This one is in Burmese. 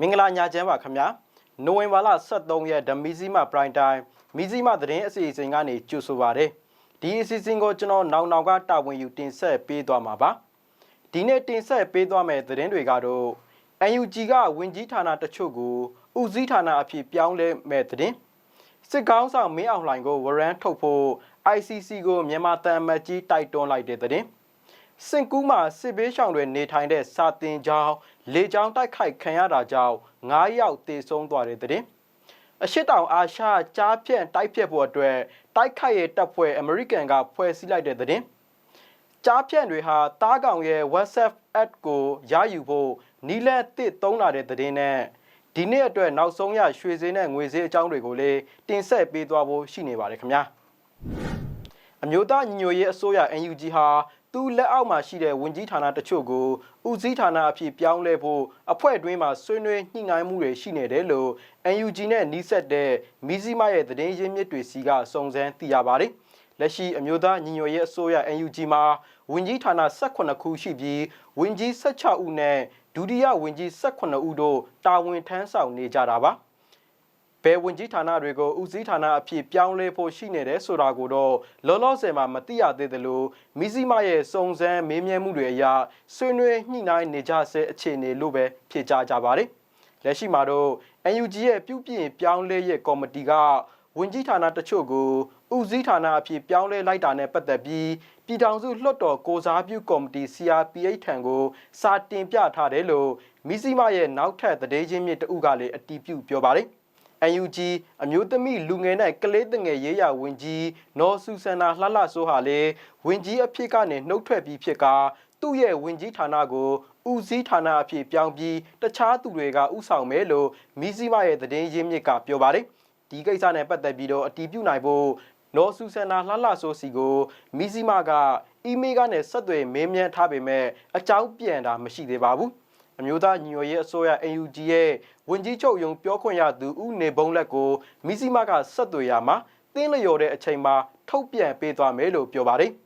မင်္ဂလာညချမ်းပါခင်ဗျာနိုဝင်ဘာလ23ရက်ဓမီဇီမပရိုင်တိုင်းမီဇီမသတင်းအစီအစဉ်ကနေကြိုဆိုပါရစေဒီအစီအစဉ်ကိုကျွန်တော်နောင်နောင်ကတာဝန်ယူတင်ဆက်ပေးသွားမှာပါဒီနေ့တင်ဆက်ပေးသွားမယ့်သတင်းတွေကတော့ UNG ကဝင်ကြီးဌာနတချို့ကိုဥစည်းဌာနအဖြစ်ပြောင်းလဲမဲ့သတင်းစစ်ကောင်းဆောင်မင်းအောင်လှိုင်ကိုဝရမ်းထုတ်ဖို့ ICC ကိုမြန်မာတန်အမတ်ကြီးတိုက်တွန်းလိုက်တဲ့သတင်း စင်ကူးမှာစစ်ဘေးရှောင်တွေနေထိုင်တဲ့စာတင်ကျောင်းလေကျောင်းတိုက်ခိုက်ခံရတာကြောင့်9ယောက်သေဆုံးသွားတဲ့တဲ့။အရှိတောင်အာရှကြားဖြန့်တိုက်ဖြတ်ဖို့အတွက်တိုက်ခိုက်ရေးတပ်ဖွဲ့အမေရိကန်ကဖွဲ့စည်းလိုက်တဲ့တဲ့။ကြားဖြန့်တွေဟာတားကောင်ရဲ့ WhatsApp app ကိုရယူဖို့နီလက်တစ်သုံးလာတဲ့တဲ့နဲ့ဒီနေ့အတွက်နောက်ဆုံးရရွှေစင်းနဲ့ငွေစည်းအကြောင်းတွေကိုလည်းတင်ဆက်ပေးသွားဖို့ရှိနေပါတယ်ခင်ဗျာ။အမျိုးသားညီညွတ်ရေးအစိုးရ NUG ဟာ သူ့လက်အောက်မှာရှိတဲ့ဝန်ကြီးဌာနတချို့ကိုဦးစီးဌာနအဖြစ်ပြောင်းလဲဖို့အဖွဲ့အတွင်းမှာဆွေးနွေးညှိနှိုင်းမှုတွေရှိနေတယ်လို့ NUG နဲ့နှီးဆက်တဲ့မီဇီမရဲ့သတင်းရင်းမြစ်တွေစီကစုံစမ်းသိရပါတယ်။လက်ရှိအမျိုးသားညီညွတ်ရေးအစိုးရ NUG မှာဝန်ကြီးဌာန18ခုရှိပြီးဝန်ကြီး16ဦးနဲ့ဒုတိယဝန်ကြီး18ဦးတို့တာဝန်ထမ်းဆောင်နေကြတာပါ။ ဘယ်ဝင်ကြီးဌာနတွေကိုဦးစီးဌာနအဖြစ်ပြောင်းလဲဖို့ရှိနေတယ်ဆိုတာကိုတော့လောလောဆယ်မှာမသိရသေးသလိုမိစည်းမရဲ့စုံစမ်းမေးမြန်းမှုတွေအရဆွေးနွေးညှိနှိုင်းနေကြဆဲအခြေအနေလို့ပဲဖြေကြားကြပါတယ်။လက်ရှိမှာတော့ NUG ရဲ့ပြုပြင်ပြောင်းလဲရေးကော်မတီကဝင်ကြီးဌာနတချို့ကိုဦးစီးဌာနအဖြစ်ပြောင်းလဲလိုက်တာနဲ့ပတ်သက်ပြီးပြည်ထောင်စုလွှတ်တော်ကိုစားပြုကော်မတီ CRPH ထံကိုစာတင်ပြထားတယ်လို့မိစည်းမရဲ့နောက်ထပ်သတင်းချင်းမြစ်တဦးကလည်းအတည်ပြုပြောပါတယ်။ UNG အမျိုးသမီးလူငယ်နဲ့ကလေးငယ်ရေးရာဝန်ကြီးနော်ဆူဆန္နာလှလှဆိုးဟာလေဝန်ကြီးအဖြစ်ကနေနှုတ်ထွက်ပြီးဖြစ်ကာသူ့ရဲ့ဝန်ကြီးဌာနကိုဦးစီးဌာနအဖြစ်ပြောင်းပြီးတခြားသူတွေကဥဆောင်မယ်လို့မီဇီမရဲ့သတင်းရင်းမြစ်ကပြောပါတယ်ဒီကိစ္စနဲ့ပတ်သက်ပြီးတော့အတည်ပြုနိုင်ဖို့နော်ဆူဆန္နာလှလှဆိုးစီကိုမီဇီမကအီးမေးလ်ကနေဆက်သွယ်မေးမြန်းထားပေမဲ့အကြောင်းပြန်တာမရှိသေးပါဘူး အမျိုးသားညီညွတ်ရေးအစိုးရ AUG ရဲ့ဝန်ကြီးချုပ်ယုံပြောခွင့်ရသူဦးနေဘုံလက်ကိုမီစီမကဆက်သွယ်ရမှာတင်းလျော်တဲ့အချိန်မှာထုတ်ပြန်ပေးသွားမယ်လို့ပြောပါတယ်။